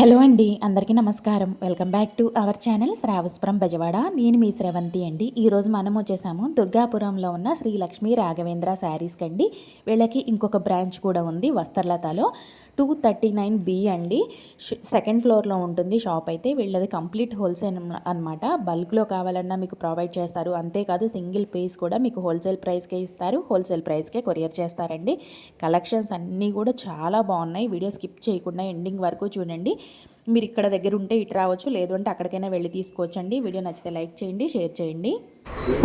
Hello అండి అందరికీ నమస్కారం. Welcome back to our channel Sravaspuram Bezawada. నేను మీ శ్రవంతి అండి. ఈరోజు మనం వచ్చేసాము దుర్గాపురంలో ఉన్న శ్రీ లక్ష్మీ రాఘవేంద్ర శారీస్కి అండి వీళ్ళకి ఇంకొక బ్రాంచ్ కూడా ఉంది వస్త్రలతలో. టూ థర్టీ నైన్ బి అండి. సెకండ్ ఫ్లోర్లో ఉంటుంది షాప్ అయితే. వీళ్ళది కంప్లీట్ హోల్సేల్ అనమాట బల్క్లో కావాలన్నా మీకు ప్రొవైడ్ చేస్తారు. అంతేకాదు సింగిల్ పీస్ కూడా మీకు హోల్సేల్ ప్రైస్కే ఇస్తారు. హోల్సేల్ ప్రైస్కే కొరియర్ చేస్తారండి. కలెక్షన్స్ అన్నీ కూడా చాలా బాగున్నాయి. వీడియో స్కిప్ చేయకుండా ఎండింగ్ వరకు చూడండి. మీరు ఇక్కడ దగ్గర ఉంటే ఇటు రావచ్చు. లేదు అంటే అక్కడికైనా వెళ్ళి తీసుకోవచ్చండి. వీడియో నచ్చితే లైక్ చేయండి షేర్ చేయండి.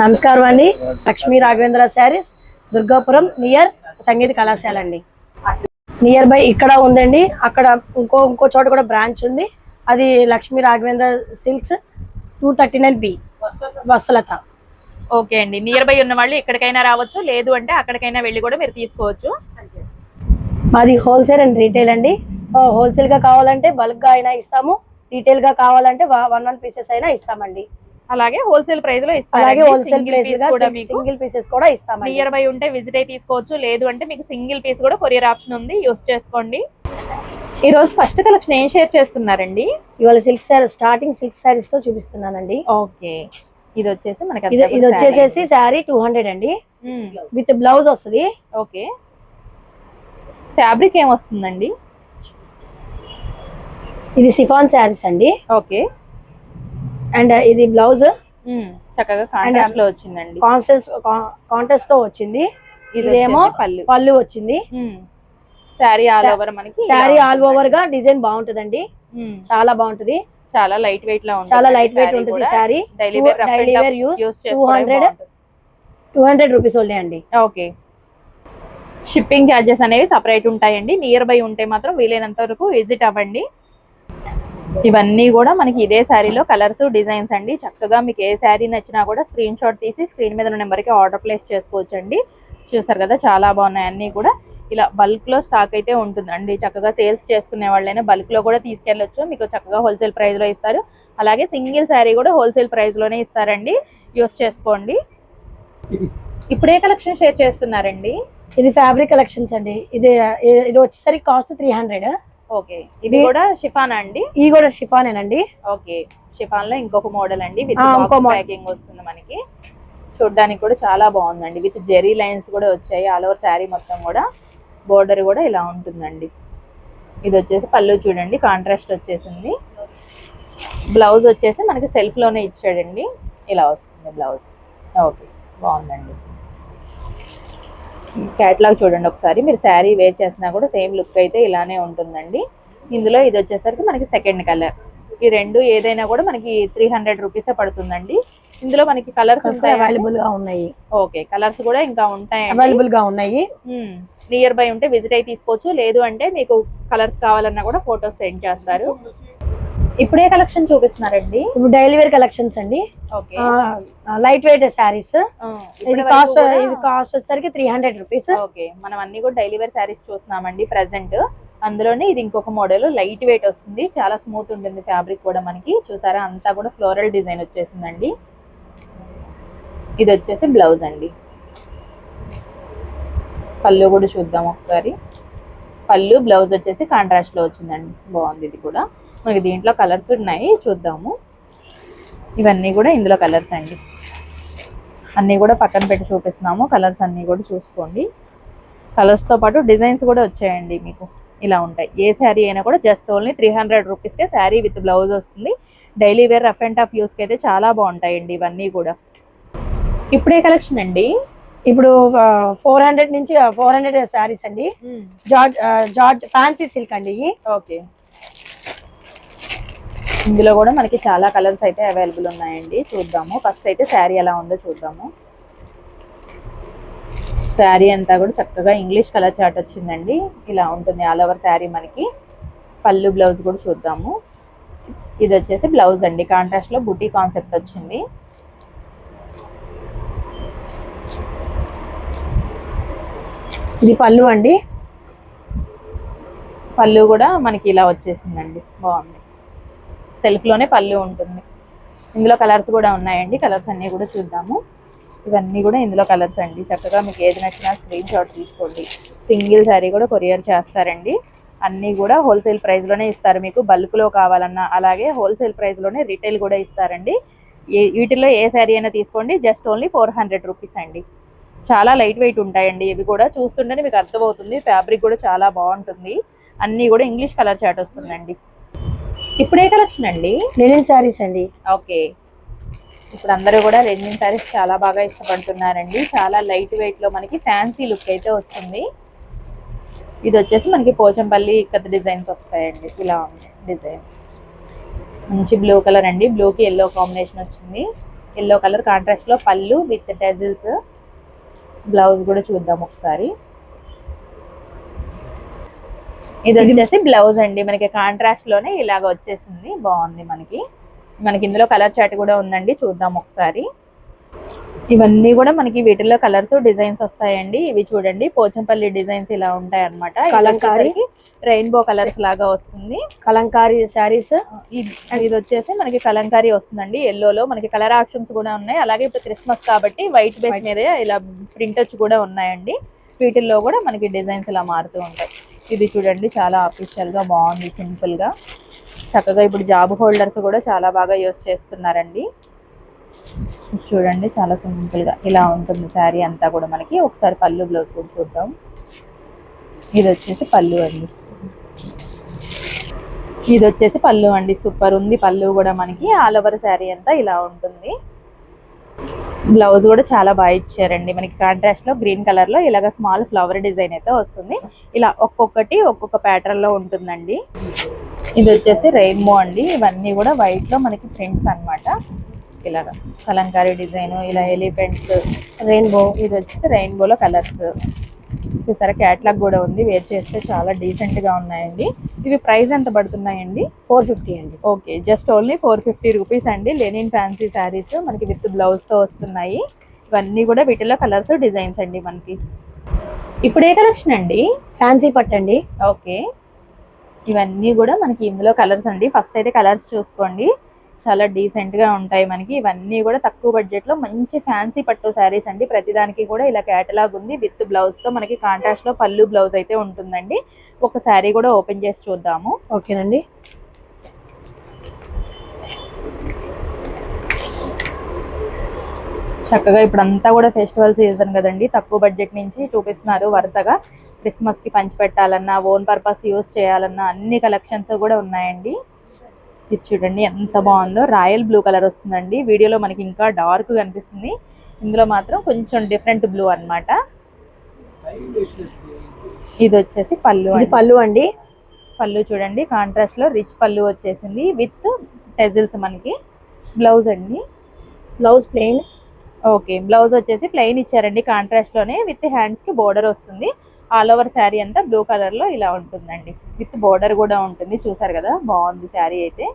నమస్కారం అండి. లక్ష్మీ రాఘవేంద్ర శారీస్ దుర్గాపురం నియర్ సంగీత కళాశాల అండి. నియర్ బై ఇక్కడ ఉందండి. అక్కడ ఇంకో ఇంకో చోట కూడా బ్రాంచ్ ఉంది. అది Lakshmi Raghavendra silks two thirty nine B Vatsalatha okay అండి. నియర్ బై ఉన్న వాళ్ళు ఎక్కడికైనా రావచ్చు. లేదు అంటే అక్కడికైనా వెళ్ళి కూడా మీరు తీసుకోవచ్చు. మాది హోల్సేల్ అండ్ రీటైల్ అండి. హోల్సేల్గా కావాలంటే బల్క్గా అయినా ఇస్తాము. రీటైల్గా కావాలంటే వన్ వన్ పీసెస్ అయినా ఇస్తామండి. అలాగే హోల్సేల్ ప్రైస్లో అలాగే హోల్సేల్ సింగిల్ పీసెస్ కూడా ఇస్తామండి. నియర్ బై ఉంటే విజిట్ అయి తీసుకోవచ్చు. లేదు అంటే మీకు సింగిల్ పీస్ కూడా కొరియర్ ఆప్షన్ ఉంది. యూస్ చేసుకోండి. ఈ రోజు ఫస్ట్ కలెక్షన్ ఏం షేర్ చేస్తున్నారండి? ఇవాళ సిల్క్ శారీ స్టార్టింగ్ సిల్క్ శారీస్తో చూపిస్తున్నానండి. ఓకే. ఇది వచ్చేసి మనకి ఇది వచ్చేసేసి శారీ టూ హండ్రెడ్ అండి. విత్ బ్లౌజ్ వస్తుంది. ఓకే. ఫ్యాబ్రిక్ ఏం వస్తుందండి? ఇది సిఫాన్ శారీస్ అండి. ఓకే. అండ్ ఇది బ్లౌజ్. చక్కగా కాంట్రాస్ట్లో వచ్చిందండి. కాన్స్టెన్స్ కాంటెస్ట్తో వచ్చింది. ఇది ఇదేమో వచ్చేసి పళ్ళు. వచ్చింది. శారీ ఆల్ ఓవర్ మనకి శారీ ఆల్. ఓవర్గా డిజైన్ బాగుంటుందండి. చాలా బాగుంటుంది. చాలా లైట్ వెయిట్లో చాలా లైట్ వెయిట్ ఉంటుంది sari. Daily wear use two hundred two hundred rupees only అండి. ఓకే. షిప్పింగ్ ఛార్జెస్ అనేవి సపరేట్ ఉంటాయండి. నియర్ బై ఉంటే మాత్రం వీలైనంత వరకు విజిట్ అవ్వండి. ఇవన్నీ కూడా మనకి ఇదే శారీలో కలర్స్ డిజైన్స్ అండి. చక్కగా మీకు ఏ శారీ నచ్చినా కూడా స్క్రీన్ షాట్ తీసి స్క్రీన్ మీద నెంబర్కి ఆర్డర్ ప్లేస్ చేసుకోవచ్చండి. చూసారు కదా చాలా బాగున్నాయి అన్నీ కూడా. ఇలా బల్క్లో స్టాక్ అయితే ఉంటుందండి. చక్కగా సేల్స్ చేసుకునే వాళ్ళైనా బల్క్లో కూడా తీసుకెళ్ళొచ్చు. మీకు చక్కగా హోల్సేల్ ప్రైస్లో ఇస్తారు. అలాగే సింగిల్ శారీ కూడా హోల్సేల్ ప్రైస్లోనే ఇస్తారండి. యూస్ చేసుకోండి. ఇప్పుడే కలెక్షన్ షేర్ చేస్తున్నారండి. ఇది ఫ్యాబ్రిక్ కలెక్షన్స్ అండి. ఇది ఇది వచ్చేసరికి కాస్ట్ త్రీ హండ్రెడ్. ఓకే. ఇది కూడా షిఫానా అండి? ఇది కూడా షిఫానేనండి. ఓకే. షిఫాన్లో ఇంకొక మోడల్ అండి విత్. ప్యాకింగ్ వస్తుంది మనకి. చూడడానికి కూడా చాలా బాగుందండి. విత్ జెరీ లైన్స్ కూడా వచ్చాయి. ఆల్ ఓవర్ శారీ మొత్తం కూడా. బోర్డర్ కూడా ఇలా ఉంటుందండి. ఇది వచ్చేసి పళ్ళు చూడండి. కాంట్రాస్ట్ వచ్చేసింది. బ్లౌజ్ వచ్చేసి మనకి సెల్ఫ్లోనే ఇచ్చాడండి. ఇలా వస్తుంది బ్లౌజ్. ఓకే. బాగుందండి. క్యాట్లాగ్ చూడండి ఒకసారి. మీరు శారీ వేర్ చేసినా కూడా సేమ్ లుక్ అయితే ఇలానే ఉంటుందండి. ఇందులో ఇది వచ్చేసరికి మనకి సెకండ్ కలర్ ఈ రెండు ఏదైనా కూడా మనకి త్రీ హండ్రెడ్ రూపీసే పడుతుందండి. ఇందులో మనకి కలర్స్ ఉంటాయి అవైలబుల్గా ఉన్నాయి. ఓకే కలర్స్ కూడా ఇంకా ఉంటాయండి. అవైలబుల్గా ఉన్నాయి. నియర్ బై ఉంటే విజిట్ అయి తీసుకోవచ్చు. లేదు అంటే మీకు కలర్స్ కావాలన్నా కూడా ఫొటోస్ సెండ్ చేస్తారు. ఇప్పుడే కలెక్షన్ చూపిస్తున్నారండి. ఇప్పుడు డైలీ వేర్ కలెక్షన్స్ అండి. ఓకే. Light weight saris. ఇది కాస్ట్ ఇది కాస్ట్ వచ్చేసరికి త్రీ హండ్రెడ్ రూపీస్ ఓకే. మనం అన్ని కూడా డైలీ వేర్ శారీస్ చూస్తున్నామండి ప్రెసెంట్ అందులోనే ఇది ఇంకొక మోడల్ లైట్ వెయిట్ వస్తుంది. చాలా స్మూత్ ఉంటుంది ఫ్యాబ్రిక్ కూడా మనకి. చూసారా? అంతా కూడా ఫ్లోరల్ డిజైన్ వచ్చేసిందండి. ఇది వచ్చేసి బ్లౌజ్ అండి. పళ్ళు కూడా చూద్దాం ఒకసారి. పళ్ళు బ్లౌజ్ వచ్చేసి కాంట్రాస్ట్లో వచ్చిందండి. బాగుంది ఇది కూడా. మనకి దీంట్లో కలర్స్ ఉన్నాయి చూద్దాము. ఇవన్నీ కూడా ఇందులో కలర్స్ అండి. అన్నీ కూడా పక్కన పెట్టి చూపిస్తున్నాము కలర్స్ అన్నీ కూడా చూసుకోండి. కలర్స్తో పాటు డిజైన్స్ కూడా వచ్చాయండి మీకు. ఇలా ఉంటాయి. ఏ శారీ అయినా కూడా జస్ట్ ఓన్లీ త్రీ హండ్రెడ్ రూపీస్కే శారీ విత్ బ్లౌజ్ వస్తుంది. Daily wear rough and tough యూస్కి అయితే చాలా బాగుంటాయండి ఇవన్నీ కూడా. ఇప్పుడే కలెక్షన్ అండి. ఇప్పుడు ఫోర్ హండ్రెడ్ నుంచి ఫోర్ హండ్రెడ్ శారీస్ అండి. జార్జ్ జార్జ్ ఫ్యాన్సీ సిల్క్ అండి. ఓకే ఇందులో కూడా మనకి చాలా కలర్స్ అయితే అవైలబుల్ ఉన్నాయండి. చూద్దాము. ఫస్ట్ అయితే శారీ ఎలా ఉందో చూద్దాము. శారీ అంతా కూడా చక్కగా ఇంగ్లీష్ కలర్ చార్ట్ వచ్చిందండి. ఇలా ఉంటుంది ఆల్ ఓవర్ శారీ మనకి. పళ్ళు బ్లౌజ్ కూడా చూద్దాము. ఇది వచ్చేసి బ్లౌజ్ అండి. కాంట్రాస్ట్లో బుటీ కాన్సెప్ట్ వచ్చింది. ఇది పళ్ళు అండి? పళ్ళు కూడా మనకి ఇలా వచ్చేసిందండి. బాగుంది. సెల్ఫ్లోనే పళ్ళు ఉంటుంది. ఇందులో కలర్స్ కూడా ఉన్నాయండి. కలర్స్ అన్నీ కూడా చూద్దాము. ఇవన్నీ కూడా ఇందులో కలర్స్ అండి. చక్కగా మీకు ఏది నచ్చినా స్క్రీన్ షాట్ తీసుకోండి. సింగిల్ శారీ కూడా కొరియర్ చేస్తారండి. అన్నీ కూడా హోల్సేల్ ప్రైస్లోనే ఇస్తారు మీకు. బల్క్లో కావాలన్నా అలాగే హోల్సేల్ ప్రైస్లోనే రిటైల్ కూడా ఇస్తారండి. ఏ- వీటిలో ఏ శారీ అయినా తీసుకోండి. Just only four hundred rupees అండి. చాలా లైట్ వెయిట్ ఉంటాయండి. ఇవి కూడా చూస్తుంటేనే మీకు అర్థమవుతుంది. ఫ్యాబ్రిక్ కూడా చాలా బాగుంటుంది. అన్నీ కూడా ఇంగ్లీష్ కలర్ చాట్ వస్తుందండి. ఇప్పుడు ఏ కలెక్షన్ అండి? లెనిన్ శారీస్ అండి. ఓకే. ఇప్పుడు అందరూ కూడా రెడ్మిన్ సారీస్ చాలా బాగా ఇష్టపడుతున్నారండి. చాలా లైట్ వెయిట్లో మనకి ఫ్యాన్సీ లుక్ అయితే వస్తుంది. ఇది వచ్చేసి మనకి పోచంపల్లి ఇక్కత డిజైన్స్ వస్తాయండి. ఇలా ఉంది డిజైన్. మంచి బ్లూ కలర్ అండి. బ్లూకి ఎల్లో కాంబినేషన్ వచ్చింది. ఎల్లో కలర్ కాంట్రాస్ట్లో పళ్ళు విత్ టెజిల్స్ బ్లౌజ్ కూడా చూద్దాం ఒకసారి. ఇది వచ్చేసి బ్లౌజ్ అండి. మనకి కాంట్రాస్ట్లోనే ఇలాగ వచ్చేసింది. బాగుంది మనకి. మనకి ఇందులో కలర్ చాట్ కూడా ఉందండి. చూద్దాం ఒకసారి. ఇవన్నీ కూడా మనకి వీటిలో కలర్స్ డిజైన్స్ వస్తాయండి. ఇవి చూడండి. పోచంపల్లి డిజైన్స్ ఇలా ఉంటాయి అనమాట కలంకారీ. రెయిన్బో కలర్స్ లాగా వస్తుంది. కలంకారీ శారీస్. ఇది ఇది వచ్చేసి మనకి కలంకారీ వస్తుందండి. ఎల్లోలో మనకి కలర్ ఆప్షన్స్ కూడా ఉన్నాయి. అలాగే ఇప్పుడు క్రిస్మస్ కాబట్టి వైట్ బేస్ మీద ఇలా ప్రింట్ వచ్చి కూడా ఉన్నాయండి. వీటిల్లో కూడా మనకి డిజైన్స్ ఇలా మారుతూ ఉంటాయి. ఇది చూడండి చాలా ఆఫీషియల్గా బాగుంది సింపుల్గా. చక్కగా ఇప్పుడు జాబ్ హోల్డర్స్ కూడా చాలా బాగా యూస్ చేస్తున్నారండి. చూడండి చాలా సింపుల్గా. ఇలా ఉంటుంది శారీ అంతా కూడా మనకి. ఒకసారి పళ్ళు బ్లౌజ్ కూడా చూద్దాం. ఇది వచ్చేసి పళ్ళు అండి. ఇది వచ్చేసి పళ్ళు అండి. సూపర్ ఉంది. పళ్ళు కూడా మనకి ఆల్ ఓవర్ శారీ అంతా ఇలా ఉంటుంది. బ్లౌజ్ కూడా చాలా బాగా ఇచ్చారండి. మనకి కాంట్రాస్ట్లో గ్రీన్ కలర్లో ఇలాగ స్మాల్ ఫ్లవర్ డిజైన్ అయితే వస్తుంది. ఇలా ఒక్కొక్కటి ఒక్కొక్క ప్యాటర్న్లో ఉంటుందండి. ఇది వచ్చేసి రెయిన్బో అండి. ఇవన్నీ కూడా వైట్లో మనకి ప్రింట్స్ అన్నమాట. ఇలాగ కలంకారీ డిజైన్ ఇలా ఎలిఫెంట్స్ రెయిన్బో ఇది వచ్చేసి రెయిన్బోలో కలర్స్ చూసారా? క్యాట్లాగ్ కూడా ఉంది. వేర్ చేస్తే చాలా డీసెంట్గా ఉన్నాయండి. ఇవి ప్రైస్ ఎంత పడుతున్నాయండి? ఫోర్ ఫిఫ్టీ అండి. Okay. Just only four fifty rupees అండి. లెనిన్ ఫ్యాన్సీ శారీస్ మనకి విత్ బ్లౌజ్తో వస్తున్నాయి. ఇవన్నీ కూడా వీటిలో కలర్స్ డిజైన్స్ అండి మనకి. ఇప్పుడు ఏ కలెక్షన్ అండి ఫ్యాన్సీ పట్టండి ఓకే. ఇవన్నీ కూడా మనకి ఇందులో కలర్స్ అండి. ఫస్ట్ అయితే కలర్స్ చూసుకోండి. చాలా డీసెంట్గా ఉంటాయి మనకి. ఇవన్నీ కూడా తక్కువ బడ్జెట్లో మంచి ఫ్యాన్సీ పట్టు శారీస్ అండి. ప్రతిదానికి కూడా ఇలా కేటలాగ్ ఉంది. విత్ బ్లౌజ్తో మనకి కాంట్రాస్ట్లో పళ్ళు బ్లౌజ్ అయితే ఉంటుందండి. ఒక శారీ కూడా ఓపెన్ చేసి చూద్దాము. ఓకేనండి. చక్కగా ఇప్పుడు అంతా కూడా ఫెస్టివల్ సీజన్ కదండి. తక్కువ బడ్జెట్ నుంచి చూపిస్తున్నారు వరుసగా. క్రిస్మస్కి పంచి పెట్టాలన్నా ఓన్ పర్పస్ యూస్ చేయాలన్నా అన్ని కలెక్షన్స్ కూడా ఉన్నాయండి. ఇది చూడండి ఎంత బాగుందో. రాయల్ బ్లూ కలర్ వస్తుందండి. వీడియోలో మనకి ఇంకా డార్క్ కనిపిస్తుంది. ఇందులో మాత్రం కొంచెం డిఫరెంట్ బ్లూ అన్నమాట. ఇది వచ్చేసి పళ్ళు. పళ్ళు అండి. పళ్ళు చూడండి కాంట్రాస్ట్లో రిచ్ పళ్ళు వచ్చేసింది. విత్ టెజిల్స్ మనకి. బ్లౌజ్ అండి. Blouse plain. ఓకే బ్లౌజ్ వచ్చేసి ప్లెయిన్ ఇచ్చారండి. కాంట్రాస్ట్లోనే విత్ హ్యాండ్స్కి బోర్డర్ వస్తుంది. ఆల్ ఓవర్ శారీ అంతా బ్లూ కలర్లో ఇలా ఉంటుందండి. విత్ బోర్డర్ కూడా ఉంటుంది. చూసారు కదా? బాగుంది శారీ అయితే.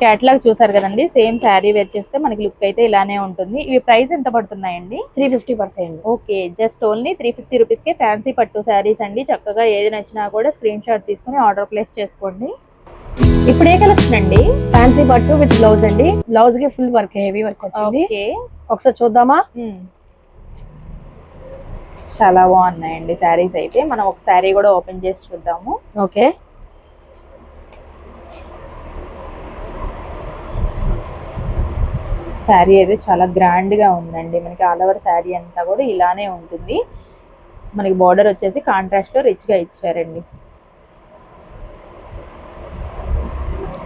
క్యాట్లాగ్ చూసారు కదండి? సేమ్ శారీ వేర్ చేస్తే మనకి లుక్ అయితే ఇలానే ఉంటుంది. ఇవి ప్రైస్ ఎంత పడుతున్నాయండి? త్రీ ఫిఫ్టీ పడతాయండి. Okay just only three fifty రూపీస్కే ఫ్యాన్సీ పట్టు శారీస్ అండి. చక్కగా ఏది నచ్చినా కూడా స్క్రీన్ షాట్ తీసుకుని ఆర్డర్ ప్లేస్ చేసుకోండి. ఇప్పుడు ఏ కలెక్షన్ అండి? ఫ్యాన్సీ పట్టు విత్ బ్లౌజ్ అండి. బ్లౌజ్కి ఫుల్ వర్క్ హెవీ వర్క్ వచ్చింది. ఒకసారి చూద్దామా. చాలా బాగున్నాయండి శారీస్ అయితే. మనం ఒక శారీ కూడా ఓపెన్ చేసి చూద్దాము. ఓకే. శారీ అయితే చాలా గ్రాండ్గా ఉందండి. మనకి ఆల్ ఓవర్ శారీ అంతా కూడా ఇలానే ఉంటుంది. మనకి బార్డర్ వచ్చేసి కాంట్రాస్ట్లో రిచ్గా ఇచ్చారండి.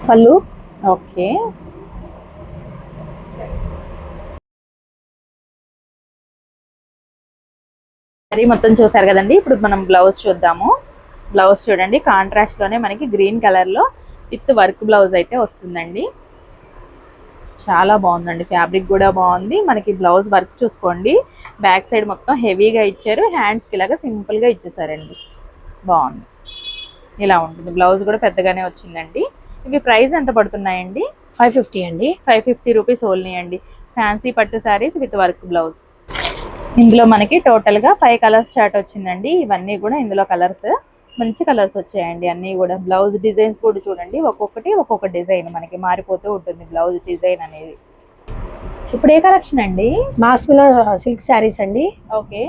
పళ్ళు? ఓకే. శారీ మొత్తం చూసారు కదండి. ఇప్పుడు మనం బ్లౌజ్ చూద్దాము. బ్లౌజ్ చూడండి. కాంట్రాస్ట్లోనే మనకి గ్రీన్ కలర్లో విత్ వర్క్ బ్లౌజ్ అయితే వస్తుందండి. చాలా బాగుందండి. ఫ్యాబ్రిక్ కూడా బాగుంది. మనకి బ్లౌజ్ వర్క్ చూసుకోండి. బ్యాక్ సైడ్ మొత్తం హెవీగా ఇచ్చారు. హ్యాండ్స్కి ఇలాగా సింపుల్గా ఇచ్చేసారండి. బాగుంది. ఇలా ఉంటుంది. బ్లౌజ్ కూడా పెద్దగానే వచ్చిందండి. ఇవి ప్రైస్ ఎంత పడుతున్నాయండి? ఫైవ్ ఫిఫ్టీ అండి. ఫైవ్ ఫిఫ్టీ రూపీస్ ఓన్లీ అండి. ఫ్యాన్సీ పట్టు శారీస్ విత్ వర్క్ బ్లౌజ్ ఇందులో మనకి టోటల్గా ఫైవ్ కలర్స్ చార్ట్ వచ్చిందండి. ఇవన్నీ కూడా ఇందులో కలర్స్ మంచి కలర్స్ వచ్చాయండి అన్నీ కూడా. బ్లౌజ్ డిజైన్స్ కూడా చూడండి. ఒక్కొక్కటి ఒక్కొక్క డిజైన్ మనకి మారిపోతూ ఉంటుంది బ్లౌజ్ డిజైన్ అనేది. ఇప్పుడు ఏ కలెక్షన్ అండి? మాస్మిలో సిల్క్ శారీస్ అండి. ఓకే.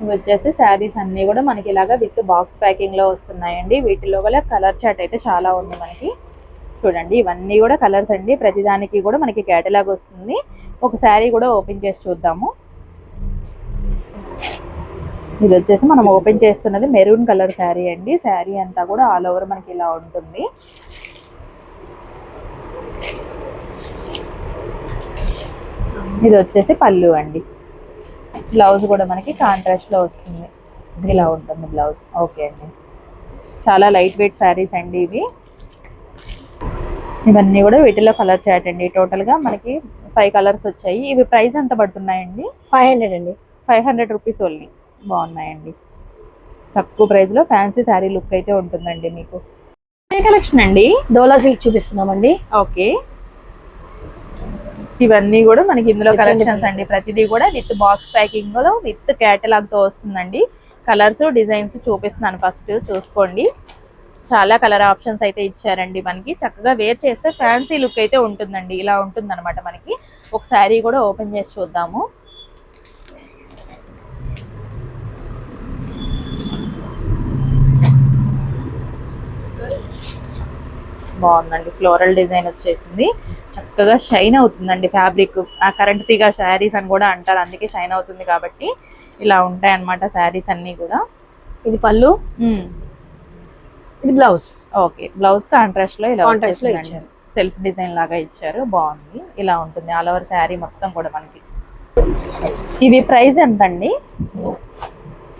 ఇవి వచ్చేసి శారీస్ అన్నీ కూడా మనకి ఇలాగా విత్ బాక్స్ ప్యాకింగ్లో వస్తున్నాయండి. వీటిలో గల కలర్ చార్ట్ అయితే చాలా ఉంది మనకి. చూడండి ఇవన్నీ కూడా కలర్స్ అండి. ప్రతిదానికి కూడా మనకి కేటలాగ్ వస్తుంది. ఒక శారీ కూడా ఓపెన్ చేసి చూద్దాము. ఇది వచ్చేసి మనం ఓపెన్ చేస్తున్నది మెరూన్ కలర్ శారీ అండి. శారీ అంతా కూడా ఆల్ ఓవర్ మనకి ఇలా ఉంటుంది. ఇది వచ్చేసి పళ్ళు అండి. బ్లౌజ్ కూడా మనకి కాంట్రాస్ట్లో వస్తుంది. ఇలా ఉంటుంది బ్లౌజ్. ఓకే అండి. చాలా లైట్ వెయిట్ శారీస్ అండి ఇవి. ఇవన్నీ కూడా వీటిలో కలర్ చాట్ అండి. టోటల్గా మనకి ఫైవ్ కలర్స్ వచ్చాయి. ఇవి ప్రైస్ ఎంత పడుతున్నాయండి? ఫైవ్ హండ్రెడ్ అండి. ఫైవ్ హండ్రెడ్ రూపీస్ ఓన్లీ బాగున్నాయండి. తక్కువ ప్రైస్లో ఫ్యాన్సీ శారీ లుక్ అయితే ఉంటుందండి మీకు. కలెక్షన్ అండి. డోలా సిల్క్ చూపిస్తున్నామండి. ఓకే ఇవన్నీ కూడా మనకి ఇందులో కలెక్షన్స్ అండి. ప్రతిదీ కూడా విత్ బాక్స్ ప్యాకింగ్లో విత్ కేటలాగ్తో వస్తుందండి. కలర్స్ డిజైన్స్ చూపిస్తున్నాను ఫస్ట్ చూసుకోండి. చాలా కలర్ ఆప్షన్స్ అయితే ఇచ్చారండి మనకి. చక్కగా వేర్ చేస్తే ఫ్యాన్సీ లుక్ అయితే ఉంటుందండి. ఇలా ఉంటుంది అనమాట మనకి. ఒక శారీ కూడా ఓపెన్ చేసి చూద్దాము. బాగుందండి. ఫ్లోరల్ డిజైన్ వచ్చేసింది. చక్కగా షైన్ అవుతుందండి ఫ్యాబ్రిక్. ఆ కరెంట్ తీగ శారీస్ అని కూడా అంటారు. అందుకే షైన్ అవుతుంది కాబట్టి ఇలా ఉంటాయి అన్నమాట శారీస్ అన్ని కూడా. ఇది పళ్ళు? ఇది బ్లౌజ్. ఓకే బ్లౌజ్ కాంట్రాస్ట్లో ఇలా లో సెల్ఫ్ డిజైన్ లాగా ఇచ్చారు బాగుంది. ఇలా ఉంటుంది. ఆల్ ఓవర్ శారీ మొత్తం కూడా మనకి. ఇవి ప్రైస్ ఎంత అండి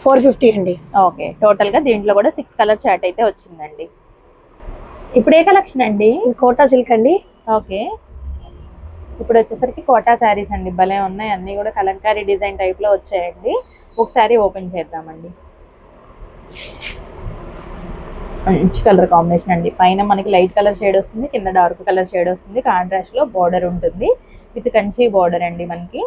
ఫోర్ ఫిఫ్టీ అండి. ఓకే టోటల్గా దీంట్లో కూడా సిక్స్ కలర్ చాట్ అయితే వచ్చిందండి. ఇప్పుడు ఏ కలెక్షన్ అండి? కోటా సిల్క్ అండి. ఓకే. ఇప్పుడు వచ్చేసరికి కోటా శారీస్ అండి. భలే ఉన్నాయి. అన్నీ కూడా కలంకారీ డిజైన్ టైప్లో వచ్చాయండి. ఒకసారి ఓపెన్ చేద్దామండి. మంచి కలర్ కాంబినేషన్ అండి. పైన మనకి లైట్ కలర్ షేడ్ వస్తుంది కింద డార్క్ కలర్ షేడ్ వస్తుంది. కాంట్రాస్ట్లో బార్డర్ ఉంటుంది. విత్ కంచి బార్డర్ అండి మనకి.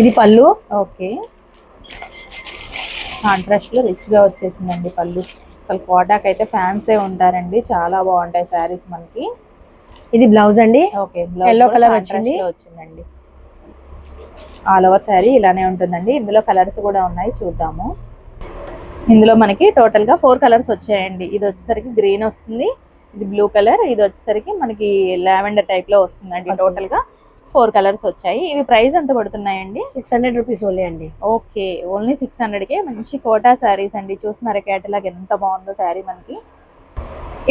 ఇది పళ్ళు? ఓకే. కాంట్రాస్ట్లో రిచ్గా వచ్చేసిందండి పళ్ళు. అసలు కోటాకి అయితే ఫ్యాన్సే ఉంటారండి. చాలా బాగుంటాయి శారీస్ మనకి. ఇది బ్లౌజ్ అండి? ఓకే Yellow colour వచ్చింది. వచ్చిందండి. ఆల్ ఓవర్ శారీ ఇలానే ఉంటుందండి. ఇందులో కలర్స్ కూడా ఉన్నాయి చూద్దాము. ఇందులో మనకి టోటల్గా ఫోర్ కలర్స్ వచ్చాయండి. ఇది వచ్చేసరికి గ్రీన్ వస్తుంది ఇది బ్లూ కలర్ ఇది వచ్చేసరికి మనకి లావెండర్ టైప్లో వస్తుందండి Okay. టోటల్గా. ఫోర్ కలర్స్ వచ్చాయి. ఇవి ప్రైస్ ఎంత పడుతున్నాయండి? సిక్స్ హండ్రెడ్ రూపీస్ ఓన్లీ అండి. ఓకే ఓన్లీ సిక్స్ హండ్రెడ్కే మంచి కోటా శారీస్ అండి. చూస్తున్నారా కేటలాగ్ ఎంత బాగుందో శారీ మనకి.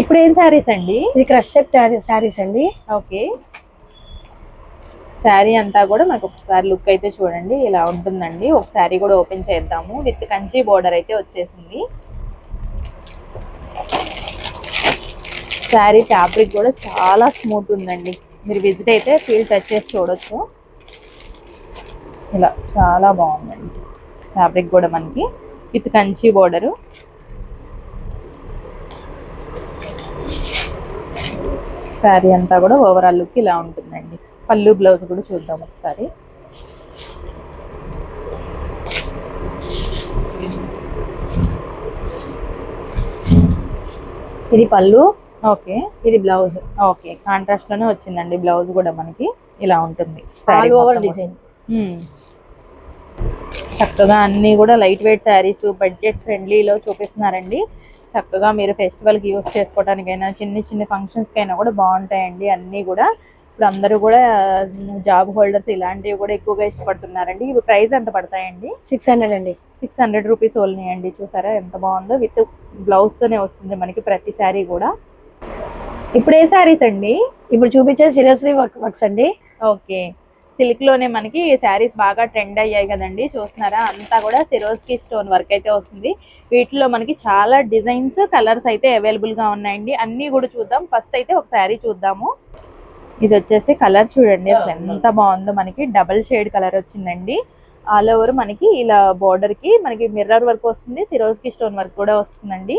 ఇప్పుడు ఏం శారీస్ అండి? ఇది క్రష్ టైప్ శారీస్ అండి. ఓకే శారీ అంతా కూడా మనకు ఒకసారి లుక్ అయితే చూడండి ఇలా ఉంటుందండి. ఒక శారీ కూడా ఓపెన్ చేద్దాము. విత్ కంచి బోర్డర్ అయితే వచ్చేసింది. శారీ ఫ్యాబ్రిక్ కూడా చాలా స్మూత్ ఉందండి. మీరు విజిట్ అయితే ఫీల్ టచ్ చేసి చూడొచ్చు. ఇలా చాలా బాగుందండి ఫ్యాబ్రిక్ కూడా మనకి. With Kanchi border. శారీ అంతా కూడా ఓవరాల్ లుక్ ఇలా ఉంటుంది. పళ్ళు బ్లౌజ్ కూడా చూద్దాం ఒకసారి. ఇది పళ్ళు. ఓకే. ఇది బ్లౌజ్. ఓకే. కాంట్రాస్ట్లోనే వచ్చిందండి బ్లౌజ్ కూడా మనకి. ఇలా ఉంటుంది. ఓవర్. డిజైన్. చక్కగా అన్ని కూడా లైట్ వెయిట్ శారీస్ బడ్జెట్ ఫ్రెండ్లీలో చూపిస్తున్నారండి. చక్కగా మీరు ఫెస్టివల్కి యూస్ చేసుకోవడానికైనా చిన్న చిన్న ఫంక్షన్స్కైనా కూడా బాగుంటాయండి అన్నీ కూడా. ఇప్పుడు అందరూ కూడా జాబ్ హోల్డర్స్ ఇలాంటివి కూడా ఎక్కువగా ఇష్టపడుతున్నారండి. ఇవి ప్రైస్ ఎంత పడతాయండి? సిక్స్ హండ్రెడ్ అండి. సిక్స్ హండ్రెడ్ రూపీస్ ఓన్లీ అండి. చూసారా ఎంత బాగుందో? విత్ బ్లౌజ్తోనే వస్తుంది మనకి ప్రతి శారీ కూడా. ఇప్పుడు ఏ శారీస్ అండి? ఇప్పుడు చూపించే సిరియస్లీ వర్క్ వర్క్స్ అండి. ఓకే. సిల్క్లోనే మనకి శారీస్ బాగా ట్రెండ్ అయ్యాయి కదండి. చూస్తున్నారా? అంతా కూడా సిరోస్కి స్టోన్ వర్క్ అయితే వస్తుంది. వీటిలో మనకి చాలా డిజైన్స్ కలర్స్ అయితే అవైలబుల్గా ఉన్నాయండి. అన్ని కూడా చూద్దాం. ఫస్ట్ అయితే ఒక శారీ చూద్దాము. ఇది వచ్చేసి కలర్ చూడండి అసలు ఎంత బాగుందో. మనకి డబల్ షేడ్ కలర్ వచ్చిందండి. ఆల్ ఓవర్ మనకి ఇలా border కి మనకి మిర్రర్ వర్క్ వస్తుంది సిరోస్కి స్టోన్ వర్క్ కూడా వస్తుందండి.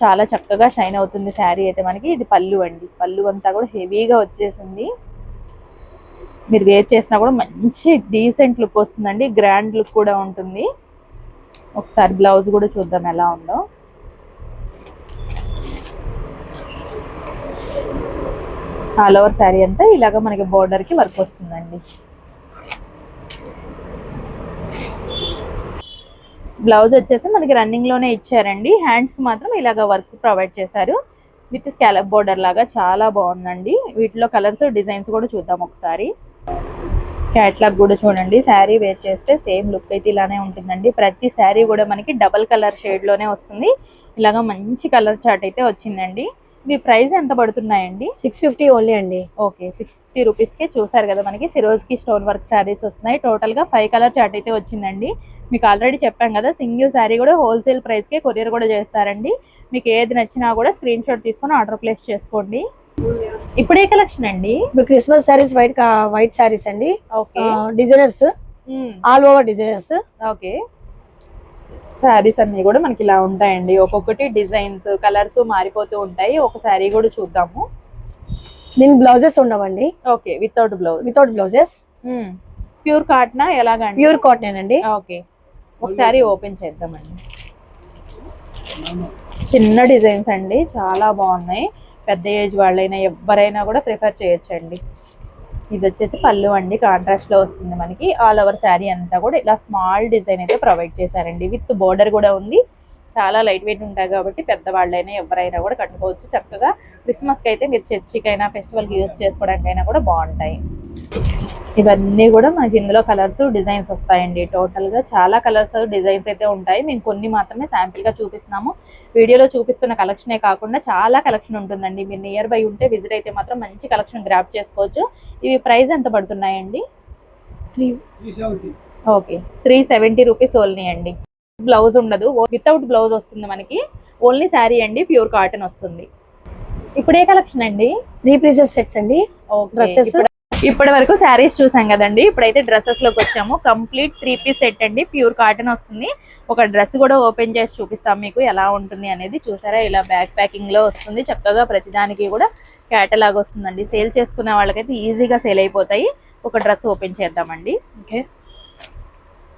చాలా చక్కగా షైన్ అవుతుంది శారీ అయితే మనకి. ఇది పళ్ళు అండి. పళ్ళు అంతా కూడా హెవీగా వచ్చేసింది. మీరు వేర్ చేసినా కూడా మంచి డీసెంట్ లుక్ వస్తుందండి. గ్రాండ్ లుక్ కూడా ఉంటుంది. ఒకసారి బ్లౌజ్ కూడా చూద్దాం ఎలా ఉందో. ఆల్ ఓవర్ శారీ అంతా ఇలాగ మనకి బోర్డర్కి కి వర్క్ వస్తుందండి. బ్లౌజ్ వచ్చేసి మనకి రన్నింగ్లోనే ఇచ్చారండి. హ్యాండ్స్కి మాత్రం ఇలాగ వర్క్ ప్రొవైడ్ చేశారు. విత్ స్కాలప్ బోర్డర్ లాగా చాలా బాగుందండి. వీటిలో కలర్స్ డిజైన్స్ కూడా చూద్దాం ఒకసారి. క్యాట్లాగ్ కూడా చూడండి. శారీ వేర్ చేస్తే సేమ్ లుక్ అయితే ఇలానే ఉంటుందండి. ప్రతి శారీ కూడా మనకి డబల్ కలర్ షేడ్లోనే వస్తుంది. ఇలాగా మంచి కలర్ చార్ట్ అయితే వచ్చిందండి. మీ ప్రైస్ ఎంత పడుతున్నాయండి? సిక్స్ ఫిఫ్టీ ఓన్లీ అండి. ఓకే సిక్స్టీ రూపీస్కే చూసారు కదా మనకి. సిరోజ్కి స్టోన్ వర్క్ శారీస్ వస్తున్నాయి. టోటల్గా ఫైవ్ కలర్ చార్ట్ అయితే వచ్చిందండి. మీకు ఆల్రెడీ చెప్పాం కదా సింగిల్ శారీ కూడా హోల్సేల్ ప్రైస్కే కొరియర్ కూడా చేస్తారండి. మీకు ఏది నచ్చినా కూడా స్క్రీన్ షాట్ తీసుకొని ఆర్డర్ ప్లేస్ చేసుకోండి. ఇప్పుడు కలెక్షన్ అండి? ఇప్పుడు Christmas saris white white saris అండి. Okay. Designers. All over designers. Okay. Saris అన్ని కూడా మనకి ఇలా ఉంటాయండి. ఒక్కొక్కటి డిజైన్స్ కలర్స్ మారిపోతూ ఉంటాయి. ఒక శారీ కూడా చూద్దాము. దీని బ్లౌజెస్ ఉండవండి. Okay without blouse. Without blouses. Pure కాటనా ఎలాగండి? ప్యూర్ కాటన్ అండి ఓకే. ఒకసారి ఓపెన్ చేద్దామండి. చిన్న డిజైన్స్ అండి. చాలా బాగున్నాయి. పెద్ద ఏజ్ వాళ్ళైనా ఎవరైనా కూడా ప్రిఫర్ చేయొచ్చండి. ఇది వచ్చేసి పళ్ళు అండి కాంట్రాస్ట్లో వస్తుంది మనకి. ఆల్ ఓవర్ శారీ అంతా కూడా ఇలా స్మాల్ డిజైన్ అయితే ప్రొవైడ్ చేశారండి. విత్ బోర్డర్ కూడా ఉంది. చాలా లైట్ వెయిట్ ఉంటాయి కాబట్టి పెద్దవాళ్ళైనా ఎవరైనా కూడా కట్టుకోవచ్చు. చక్కగా క్రిస్మస్కి అయితే మీరు చర్చికైనా ఫెస్టివల్కి యూస్ చేసుకోవడానికైనా కూడా బాగుంటాయి. ఇవన్నీ కూడా మనకి ఇందులో కలర్స్ డిజైన్స్ వస్తాయండి. టోటల్గా చాలా కలర్స్ డిజైన్స్ అయితే ఉంటాయి. మేము కొన్ని మాత్రమే శాంపిల్గా చూపిస్తున్నాము. వీడియోలో చూపిస్తున్న కలెక్షనే కాకుండా చాలా కలెక్షన్ ఉంటుందండి. మీరు నియర్ బై ఉంటే విజిట్ అయితే మాత్రం మంచి కలెక్షన్ గ్రాప్ చేసుకోవచ్చు. ఇవి ప్రైస్ ఎంత పడుతున్నాయండి? Three okay. Three seventy rupees only అండి. బ్లౌజ్ ఉండదు. వితౌట్ బ్లౌజ్ వస్తుంది మనకి. ఓన్లీ శారీ అండి. ప్యూర్ కాటన్ వస్తుంది. ఇప్పుడు ఏ కలెక్షన్ అండి? త్రీ పీసెస్ సెట్స్ అండి. డ్రెస్సెస్. ఇప్పటి వరకు శారీస్ చూసాం కదండి. ఇప్పుడైతే డ్రెస్సెస్లోకి వచ్చాము. కంప్లీట్ త్రీ పీస్ సెట్ అండి. ప్యూర్ కాటన్ వస్తుంది. ఒక డ్రెస్ కూడా ఓపెన్ చేసి చూపిస్తాం మీకు ఎలా ఉంటుంది అనేది. చూసారా? ఇలా బ్యాక్ ప్యాకింగ్లో వస్తుంది. చక్కగా ప్రతిదానికి కూడా క్యాటలాగ్ వస్తుందండి. సేల్ చేసుకునే వాళ్ళకైతే ఈజీగా సేల్ అయిపోతాయి. ఒక డ్రెస్ ఓపెన్ చేద్దామండి. ఓకే.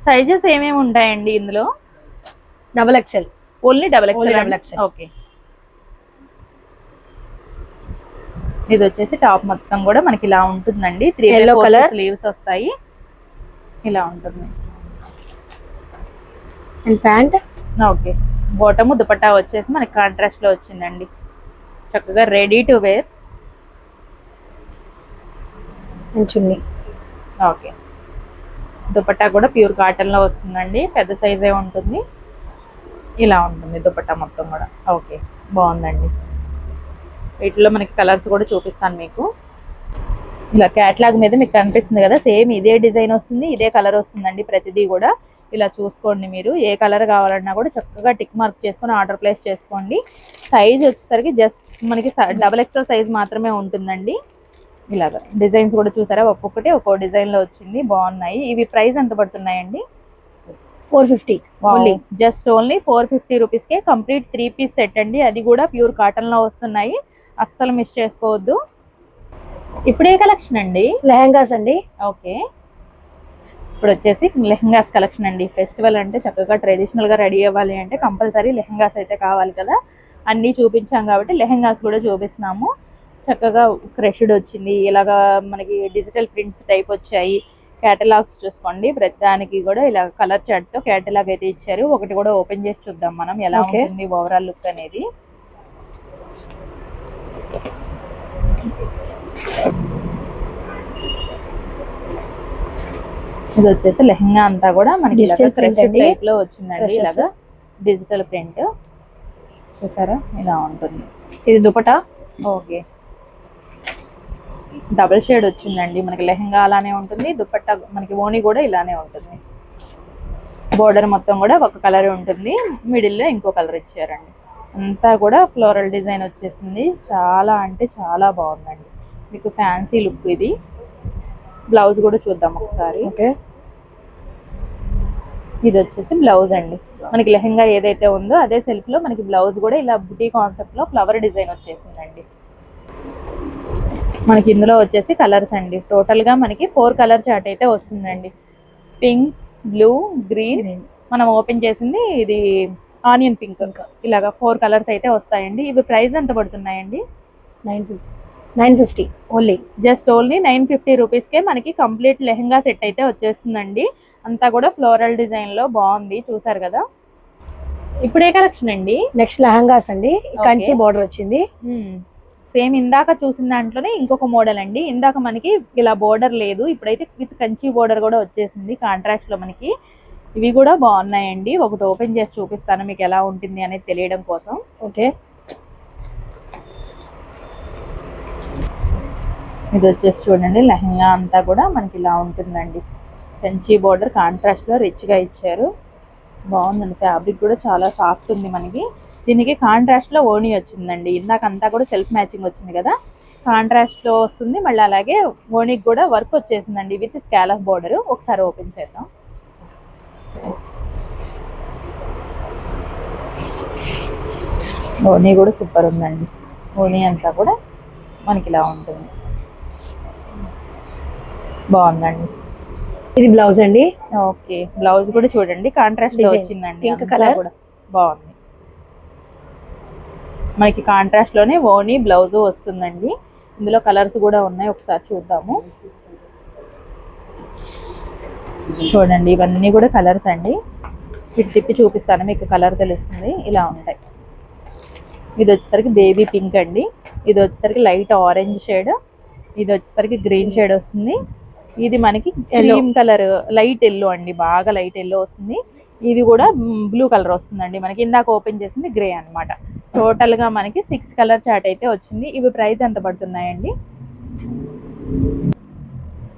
సైజెస్ ఏమేమి ఉంటాయండి ఇందులో? Double XL only double XL XL. Okay. ఇది వచ్చేసి టాప్ మొత్తం కూడా మనకి ఇలా ఉంటుందండి. Three Yellow colour. స్లీవ్స్ వస్తాయి. ఇలా ఉంటుంది. And pant okay. Bottom dupatta వచ్చేసి మనకి కాంట్రాస్ట్లో వచ్చిందండి. చక్కగా ready to wear chunni. Okay. Dupatta కూడా ప్యూర్ కాటన్లో వస్తుందండి. పెద్ద సైజే ఉంటుంది. ఇలా ఉంటుంది దుపట్టా మొత్తం కూడా. ఓకే. బాగుందండి. వీటిలో మనకి కలర్స్ కూడా చూపిస్తాను మీకు. ఇలా క్యాట్లాగ్ మీద మీకు కనిపిస్తుంది కదా సేమ్ ఇదే డిజైన్ వస్తుంది ఇదే కలర్ వస్తుందండి ప్రతిదీ కూడా. ఇలా చూసుకోండి మీరు ఏ కలర్ కావాలన్నా కూడా చక్కగా టిక్ మార్క్ చేసుకొని ఆర్డర్ ప్లేస్ చేసుకోండి. సైజ్ వచ్చేసరికి జస్ట్ మనకి డబల్ ఎక్స్ఎల్ సైజ్ మాత్రమే ఉంటుందండి. ఇలాగ డిజైన్స్ కూడా చూసారా ఒక్కొక్కటి ఒక్కో డిజైన్లో వచ్చింది బాగున్నాయి. ఇవి ప్రైస్ ఎంత పడుతున్నాయండి? Four fifty only. Just only four fifty రూపీస్కే కంప్లీట్ త్రీ పీస్ సెట్ అండి. అది కూడా ప్యూర్ కాటన్లో వస్తున్నాయి. అస్సలు మిస్ చేసుకోవద్దు. ఇప్పుడు ఏ కలెక్షన్ అండి? లెహంగాస్ అండి. ఓకే. ఇప్పుడు వచ్చేసి లెహంగాస్ కలెక్షన్ అండి. ఫెస్టివల్ అంటే చక్కగా ట్రెడిషనల్గా రెడీ అవ్వాలి అంటే కంపల్సరీ లెహంగాస్ అయితే కావాలి కదా. అన్నీ చూపించాం కాబట్టి లెహంగాస్ కూడా చూపిస్తున్నాము. చక్కగా క్రష్డ్ వచ్చింది. ఇలాగా మనకి డిజిటల్ ప్రింట్స్ టైప్ వచ్చాయి. కేటలాగ్స్ చూసుకోండి. ప్రతి దానికి కూడా ఇలా కలర్ చార్ట్తో కేటలాగ్ అయితే ఇచ్చారు. ఒకటి కూడా ఓపెన్ చేసి చూద్దాం మనం ఎలా. ఉంటుంది ఓవరాల్ లుక్ అనేది. ఇది వచ్చేసి లెహంగా అంతా కూడా మనకి. టైప్లో వచ్చిందండి. ఇలాగా. డిజిటల్ ప్రింట్ చూసారా? ఇలా ఉంటుంది. ఇది దుపటా? ఓకే. డబుల్ షేడ్ వచ్చిందండి. మనకి లెహంగా అలానే ఉంటుంది. దుపట్టా మనకి ఓని కూడా ఇలానే ఉంటుంది. బోర్డర్ మొత్తం కూడా ఒక కలర్ ఉంటుంది. మిడిల్లో ఇంకో కలర్ ఇచ్చారండి. అంతా కూడా ఫ్లోరల్ డిజైన్ వచ్చేసింది. చాలా అంటే చాలా బాగుందండి. మీకు ఫ్యాన్సీ లుక్ ఇది. బ్లౌజ్ కూడా చూద్దాం ఒకసారి. ఓకే. ఇది వచ్చేసి బ్లౌజ్ అండి. మనకి లెహంగా ఏదైతే ఉందో అదే సెల్ఫ్లో మనకి బ్లౌజ్ కూడా ఇలా బుటీ కాన్సెప్ట్లో ఫ్లవర్ డిజైన్ వచ్చేసిందండి. మనకి ఇందులో వచ్చేసి కలర్స్ అండి. టోటల్గా మనకి ఫోర్ కలర్ చార్ట్ అయితే వస్తుందండి. పింక్ బ్లూ గ్రీన్ మనం ఓపెన్ చేసింది ఇది ఆనియన్ పింక్. ఇలాగా ఫోర్ కలర్స్ అయితే వస్తాయండి. ఇవి ప్రైస్ ఎంత పడుతున్నాయండి? Nine fifty nine fifty only. Just only nine fifty రూపీస్కే మనకి కంప్లీట్ లెహంగా సెట్ అయితే వచ్చేస్తుందండి. అంతా కూడా ఫ్లోరల్ డిజైన్లో బాగుంది. చూసారు కదా? ఇప్పుడే కలెక్షన్ అండి. నెక్స్ట్ లెహంగాస్ అండి. కంచి బార్డర్ వచ్చింది. సేమ్ ఇందాక చూసిన దాంట్లోనే ఇంకొక మోడల్ అండి. ఇందాక మనకి ఇలా బోర్డర్ లేదు. ఇప్పుడైతే విత్ కంచి బోర్డర్ కూడా వచ్చేసింది కాంట్రాస్ట్లో మనకి. ఇవి కూడా బాగున్నాయండి. ఒకటి ఓపెన్ చేసి చూపిస్తాను మీకు ఎలా ఉంటుంది అనేది తెలియడం కోసం. ఓకే. ఇది వచ్చేసి చూడండి లెహంగా అంతా కూడా మనకి ఇలా ఉంటుందండి. పెంచి బోర్డర్ కాంట్రాస్ట్లో రిచ్గా ఇచ్చారు. బాగుందండి ఫ్యాబ్రిక్ కూడా చాలా సాఫ్ట్ ఉంది మనకి. దీనికి కాంట్రాస్ట్లో ఓణి వచ్చిందండి. ఇందాకంతా కూడా సెల్ఫ్ మ్యాచింగ్ వచ్చింది కదా. కాంట్రాస్ట్లో వస్తుంది. మళ్ళీ అలాగే ఓణికి కూడా వర్క్ వచ్చేసిందండి. విత్ స్కాలఫ్ బోర్డర్ ఒకసారి ఓపెన్ చేద్దాం. ఓణి కూడా సూపర్ ఉందండి. ఓణి అంతా కూడా మనకి ఇలా ఉంటుంది. బాగుందండి. ఇది బ్లౌజ్ అండి? ఓకే. బ్లౌజ్ కూడా చూడండి. కాంట్రాస్ట్. వచ్చిందండి. అంతా colour. కూడా బాగుంది. మనకి కాంట్రాస్ట్లోనే ఓని బ్లౌజ్ వస్తుందండి. ఇందులో కలర్స్ కూడా ఉన్నాయి. ఒకసారి చూద్దాము. చూడండి. ఇవన్నీ కూడా కలర్స్ అండి. ఇటు తిప్పి చూపిస్తాను. మీకు కలర్ తెలుస్తుంది. ఇలా ఉంటాయి. ఇది వచ్చేసరికి బేబీ పింక్ అండి. ఇది వచ్చేసరికి లైట్ ఆరెంజ్ షేడ్ ఇది వచ్చేసరికి గ్రీన్ షేడ్ వస్తుంది. ఇది మనకి క్రీమ్ కలర్ లైట్ ఎల్లో అండి. బాగా లైట్ ఎల్లో వస్తుంది. ఇది కూడా బ్లూ కలర్ వస్తుందండి. మనకి ఇందాక ఓపెన్ చేసింది గ్రే అన్నమాట. టోటల్గా మనకి సిక్స్ కలర్ చాట్ అయితే వచ్చింది. ఇవి ప్రైస్ ఎంత పడుతున్నాయండి?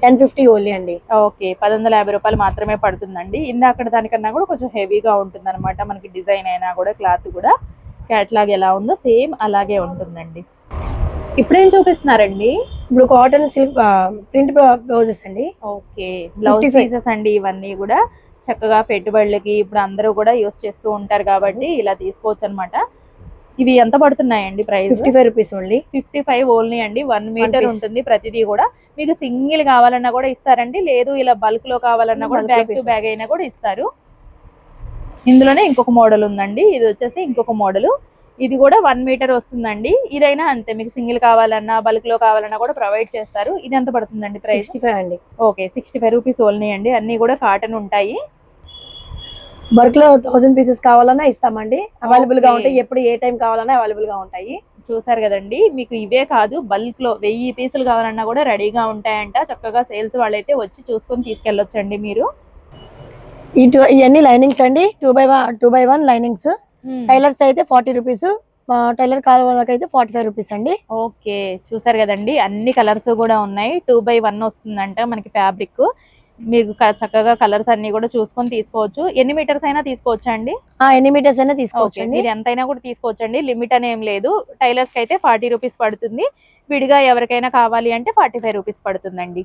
టెన్ ఫిఫ్టీ ఓన్లీ అండి. ఓకే పది వందల యాభై రూపాయలు మాత్రమే పడుతుందండి. ఇందాక దానికన్నా కూడా కొంచెం హెవీగా ఉంటుంది అనమాట మనకి డిజైన్ అయినా కూడా క్లాత్ కూడా. క్యాట్లాగ్ ఎలా ఉందో సేమ్ అలాగే ఉంటుందండి. ఇప్పుడేం చూపిస్తున్నారండి? ఇప్పుడు కాటన్ సిల్క్ ప్రింట్ బ్లౌజెస్ అండి. ఓకే. బ్లౌజ్ 55. పీసెస్ అండి ఇవన్నీ కూడా. చక్కగా పెట్టుబడులకి ఇప్పుడు అందరూ కూడా యూస్ చేస్తూ ఉంటారు కాబట్టి ఇలా తీసుకోవచ్చు అనమాట ఇవి ఎంత పడుతున్నాయండి price? Fifty five rupees only. Fifty five only అండి. One metre. ఉంటుంది ప్రతిదీ కూడా. మీకు సింగిల్ కావాలన్నా కూడా ఇస్తారండి. లేదు ఇలా బల్క్లో కావాలన్నా కూడా బ్యాగ్ టు. బ్యాగ్ అయినా కూడా ఇస్తారు. ఇందులోనే ఇంకొక మోడల్ ఉందండి. ఇది వచ్చేసి ఇంకొక మోడల్. ఇది కూడా వన్ మీటర్ వస్తుందండి. ఇదైనా అంతే మీకు సింగిల్ కావాలన్నా బల్క్లో కావాలన్నా కూడా ప్రొవైడ్ చేస్తారు. ఇది ఎంత పడుతుందండి ప్రైస్? సిక్స్టీ ఫైవ్ అండి. Okay sixty five rupees only అండి. అన్ని కూడా కాటన్ ఉంటాయి. వర్క్లో థౌసండ్ పీసెస్ కావాలన్నా ఇస్తామండి. అవైలబుల్గా. ఉంటాయి. ఎప్పుడు ఏ టైం కావాలన్నా అవైలబుల్గా ఉంటాయి. చూసారు కదండి మీకు ఇవే కాదు బల్క్లో వెయ్యి పీసులు కావాలన్నా కూడా రెడీగా ఉంటాయంట. చక్కగా సేల్స్ వాళ్ళైతే వచ్చి చూసుకొని తీసుకెళ్ళొచ్చండి మీరు. ఈ టూ ఇవన్నీ లైనింగ్స్ అండి. Two by one two by one linings tailors అయితే ఫార్టీ రూపీస్ టైలర్ కాల్ వాళ్ళకి అయితే ఫార్టీ ఫైవ్ రూపీస్ అండి. ఓకే. చూసారు కదండి అన్ని కలర్స్ కూడా ఉన్నాయి. టూ బై వన్ వస్తుందంట మనకి ఫ్యాబ్రిక్ మీరు చక్కగా కలర్స్ అన్ని కూడా చూసుకొని తీసుకోవచ్చు. ఎన్ని మీటర్స్ అయినా తీసుకోవచ్చా అండి? ఎన్ని మీటర్స్ అయినా తీసుకోవచ్చు అండి మీరు ఎంతైనా కూడా తీసుకోవచ్చండి. లిమిట్ అని ఏం లేదు. టైలర్స్కి అయితే ఫార్టీ రూపీస్ పడుతుంది. విడిగా ఎవరికైనా కావాలి అంటే ఫార్టీ ఫైవ్ రూపీస్ పడుతుందండి.